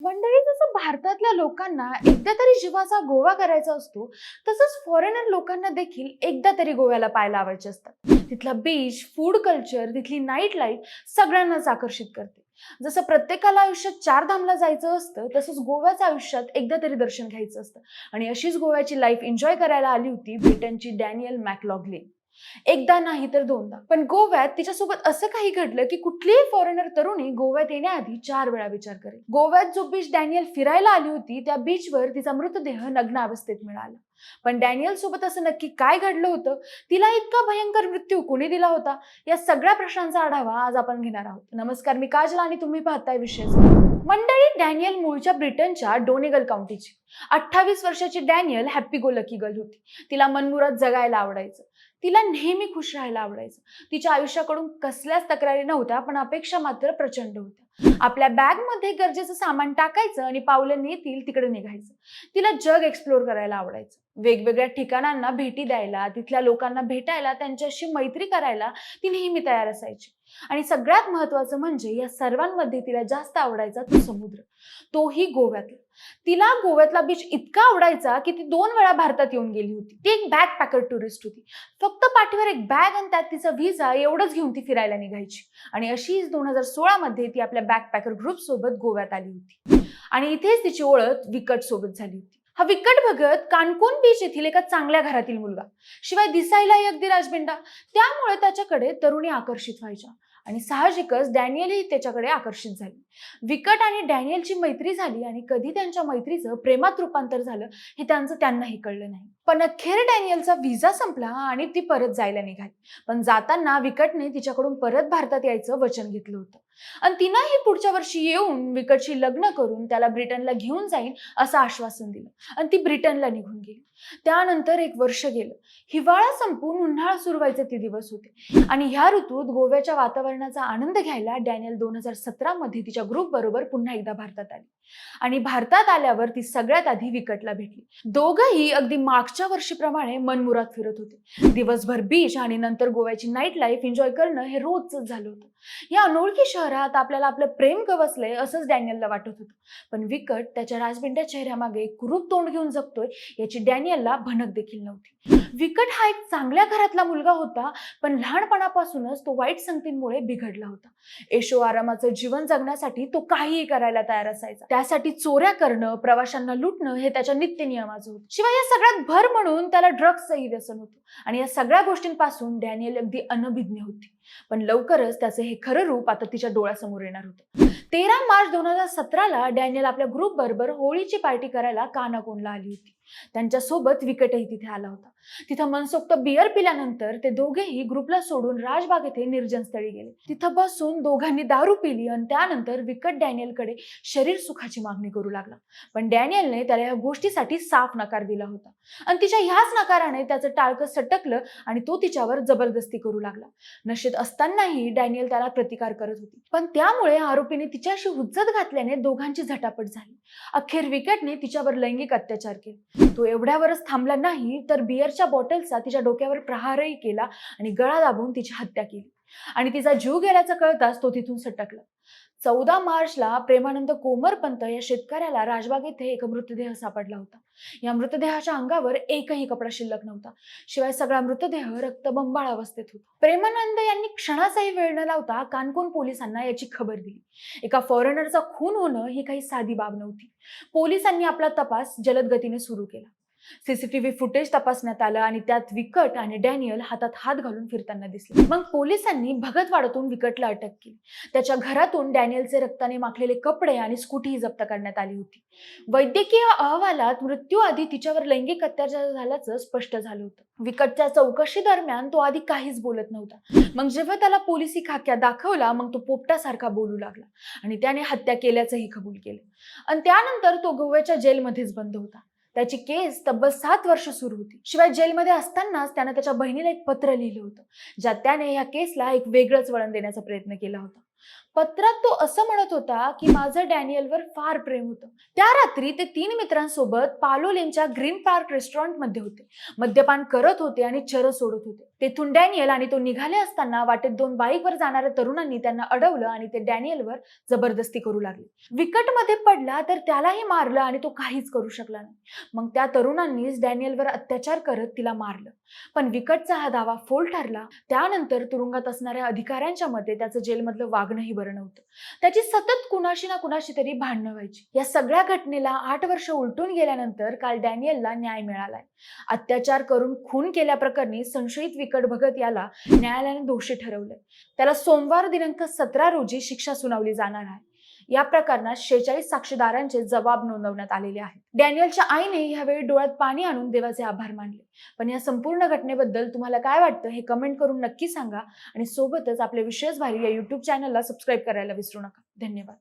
मंडळी जसं भारतातल्या लोकांना एकदा तरी जीवाचा गोवा करायचा असतो तसंच फॉरेनर लोकांना देखील एकदा तरी गोव्याला पाहायला आवडचे असतात. तिथला बीच फूड कल्चर तिथली नाईट लाईफ सगळ्यांनाच आकर्षित करते. जसं प्रत्येकाला आयुष्यात चार धामला जायचं असतं तसंच गोव्याच्या आयुष्यात एकदा तरी दर्शन घ्यायचं असतं. आणि अशीच गोव्याची लाईफ एन्जॉय करायला आली होती ब्रिटनची डॅनियल मॅकलॉगलिन एकदा नाही तर दोनदा. पण गोव्यात तिच्यासोबत असं काही घडलं की कुठलीही फॉरेनर तरुणी गोव्यात येण्याआधी चार वेळा विचार करेल. गोव्यात जो बीच डॅनियल फिरायला आली होती त्या बीचवर तिचा मृतदेह नग्न अवस्थेत मिळाला. पण डॅनियल सोबत असं नक्की काय घडलं होतं? तिला इतका भयंकर मृत्यू कोणी दिला होता? या सगळ्या प्रश्नांचा आढावा आज आपण घेणार आहोत. नमस्कार मी काजल आणि तुम्ही पाहताय विशेष. मंडळी डॅनियल मूळच्या ब्रिटनच्या डोनेगल काउंटीची अठ्ठावीस वर्षाची Danielle happy go lucky girl होती. तिला मनमुरात जगायला आवडायचं. तिला नेहमी खुश राहायला आवडायचं. तिच्या आयुष्याकडून कसल्याच तक्रारी नव्हत्या पण अपेक्षा मात्र प्रचंड होत्या. आपल्या बॅगमध्ये गरजेचं सामान टाकायचं आणि पावलं नेतील तिकडे निघायचं. तिला जग एक्सप्लोर करायला आवडायचं. वेगवेगळ्या ठिकाणांना भेटी द्यायला तिथल्या लोकांना भेटायला त्यांच्याशी मैत्री करायला ती नेहमी तयार असायची. आणि सगळ्यात महत्वाचं म्हणजे या सर्वांमध्ये तिला जास्त आवडायचा तो समुद्र. तोही गोव्यातला. तिला गोव्यातला बीच इतका आवडायचा की ती दोन वेळा भारतात येऊन गेली होती. ती एक बॅग पॅकर टुरिस्ट होती. फक्त पाठीवर एक बॅग आणि त्यात तिचा व्हिसा एवढंच घेऊन ती फिरायला निघायची. आणि अशीच दोन हजार सोळा मध्ये ती आपल्या बॅकपॅकर ग्रुप सोबत गोव्यात आली होती. आणि इथेच तिची ओळख विकट सोबत झाली होती. हा विकट भगत कानकोन बीच येथील एका चांगल्या घरातील मुलगा. शिवाय दिसायलाही अगदी राजबिंडा त्यामुळे त्याच्याकडे तरुणी आकर्षित व्हायच्या. आणि साहजिकच डॅनियलही त्याच्याकडे आकर्षित झाली. विकट आणि डॅनियलची मैत्री झाली आणि कधी त्यांच्या मैत्रीचं प्रेमात रूपांतर झालं हे त्यांचं त्यांनाही कळलं नाही. पण अखेर डॅनियलचा व्हिसा संपला आणि ती परत जायला निघाली. पण जाताना विकटने तिच्याकडून परत भारतात यायचं वचन घेतलं होतं. आणि तिनंही पुढच्या वर्षी येऊन विकटशी लग्न करून त्याला ब्रिटनला घेऊन जाईन असं आश्वासन दिलं आणि ती ब्रिटनला निघून गेली. त्यानंतर एक वर्ष गेलं. हिवाळा संपून उन्हाळा सुरू व्हायचे ते दिवस होते. आणि ह्या ऋतूत गोव्याच्या वातावरण वातावरणाचा आनंद घ्यायला डॅनियल दोन हजार सतरा मध्ये तिच्या ग्रुप बरोबर पुन्हा एकदा भारतात आली. आणि भारतात आल्यावर ती सगळ्यात आधी विकटला भेटली. दोघंही अगदी मागच्या वर्षीप्रमाणे मनमुरात फिरत होते. दिवसभर बीच आणि नंतर गोव्याची नाईट लाईफ एन्जॉय करणं हे रोजच झालं होतं. या अनोळखी शहरात आपल्याला आपलं प्रेम गवसलंय असंच डॅनियलला वाटत होतं. पण विकट त्याच्या राजबिंड्या चेहऱ्यामागे कुरूप तोंड घेऊन जगतोय याची डॅनियलला भनक देखील नव्हती. विकट हा एक चांगल्या घरातला मुलगा होता पण लहानपणापासूनच तो वाईट संगतींमुळे बिघडला होता. येशो आरामाचं जीवन जगण्यासाठी तो काहीही करायला तयार असायचा. त्यासाठी चोऱ्या करणं प्रवाशांना लुटणं हे त्याच्या नित्य नियमाचं होतं. शिवाय या सगळ्यात भर म्हणून त्याला ड्रग्सचंही व्यसन होतं. आणि या सगळ्या गोष्टींपासून डॅनियल अगदी अनभिज्ञ होती. पण लवकरच त्याचं हे खरं रूप आता तिच्या डोळ्यासमोर येणार होतं. तेरा मार्च दोन हजार सतराला डॅनियल आपल्या ग्रुप बरोबर होळीची पार्टी करायला कानाकोनला आली होती. त्यांच्यासोबत विकटही तिथे आला होता. तिथं मनसोक्त बियर पिल्यानंतर ते दोघेही ग्रुपला सोडून राजबाग येथे निर्जन स्थळी गेले. तिथं बसून दोघांनी दारू पिली आणि त्यानंतर विकट डॅनियलकडे शरीर सुखाची मागणी करू लागला. पण डॅनियलने त्याला या गोष्टीसाठी साफ नकार दिला होता. आणि तिच्या ह्याच नकाराने त्याचं टाळकं सटकलं आणि तो तिच्यावर जबरदस्ती करू लागला. नशेत असतानाही डॅनियल त्याला प्रतिकार करत होती. पण त्यामुळे आरोपीने तिच्याशी हुज्जत घातल्याने दोघांची झटापट झाली. अखेर विकेटने तिच्यावर लैंगिक अत्याचार केले. तो एवढ्यावरच थांबला नाही तर बियरच्या बॉटलचा तिच्या डोक्यावर प्रहारही केला आणि गळा दाबून तिची हत्या केली. आणि तिचा जीव गेल्याचं कळताच तो तिथून सटकला. चौदा मार्चला प्रेमानंद कोमरपंत या शेतकऱ्याला राजबाग येथे एक मृतदेह सापडला होता. या मृतदेहाच्या अंगावर एकही कपडा शिल्लक नव्हता. शिवाय सगळा मृतदेह रक्तबंबाळ अवस्थेत होता. प्रेमानंद यांनी क्षणाचाही वेळ न लावता कानकोन पोलिसांना याची खबर दिली. एका फॉरेनरचा खून होणं ही काही साधी बाब नव्हती. पोलिसांनी आपला तपास जलद गतीने सुरू केला. सीसीटीव्ही फुटेज तपासण्यात आलं आणि त्यात विकट आणि डॅनियल हातात हात घालून फिरताना दिसले. मग पोलिसांनी भगतवाडातून विकटला अटक केली. त्याच्या घरातून डॅनियलचे रक्ताने माखलेले कपडे आणि स्कूटीही जप्त करण्यात आली होती. वैद्यकीय अहवालात मृत्यूआधी तिच्यावर लैंगिक अत्याचार झाल्याचं स्पष्ट झालं होतं. विकटच्या चौकशी दरम्यान तो आधी काहीच बोलत नव्हता. मग जेव्हा त्याला पोलिसी खाक्या दाखवला मग तो पोपटासारखा बोलू लागला आणि त्याने हत्या केल्याचंही कबूल केलं. आणि त्यानंतर तो गोव्याच्या जेलमध्येच बंद होता. त्याची केस तब्बल सात वर्ष सुरू होती. शिवाय जेलमध्ये असतानाच त्यानं त्याच्या बहिणीला एक पत्र लिहिलं होतं ज्यात त्याने या केसला एक वेगळंच वळण देण्याचा प्रयत्न केला होता. पत्रात तो असं म्हणत होता की माझं डॅनियलवर फार प्रेम होतं. त्या रात्री ते तीन मित्रांसोबत पालोलेनच्या ग्रीन पार्क रेस्टॉरंटमध्ये होते. मद्यपान करत होते आणि चर सोडत होते. तेथून डॅनियल आणि तो निघाले असताना वाटेत दोन बाईकवर जाणाऱ्या तरुणांनी त्यांना अडवलं आणि ते डॅनियलवर जबरदस्ती करू लागले. विकटमध्ये पडला तर त्यालाही मारलं आणि तो काहीच करू शकला नाही. मग त्या तरुणांनीच डॅनियलवर अत्याचार करत तिला मारलं. पण विकटचा हा दावा फोल ठरला. त्यानंतर तुरुंगात असणाऱ्या अधिकाऱ्यांच्या मते त्याचं जेलमधलं वागणंही बरं नव्हतं. त्याची सतत कुणाशी ना कुणाशी तरी भांडणं व्हायची. या सगळ्या घटनेला आठ वर्ष उलटून गेल्यानंतर काल डॅनियलला न्याय मिळालाय. अत्याचार करून खून केल्याप्रकरणी संशयित विकट भगत याला न्यायालयाने दोषी ठरवलंय. त्याला सोमवार दिनांक सतरा रोजी शिक्षा सुनावली जाणार आहे. या प्रकरणात शेहेचाळीस साक्षीदारांचे जबाब नोंदवण्यात आलेले आहेत. डॅनियलच्या आईने यावेळी डोळ्यात पाणी आणून देवाचे आभार मानले. पण या संपूर्ण घटनेबद्दल तुम्हाला काय वाटतं हे कमेंट करून नक्की सांगा आणि सोबतच आपल्या विशेष भारी या युट्यूब चॅनलला सबस्क्राईब करायला विसरू नका. धन्यवाद.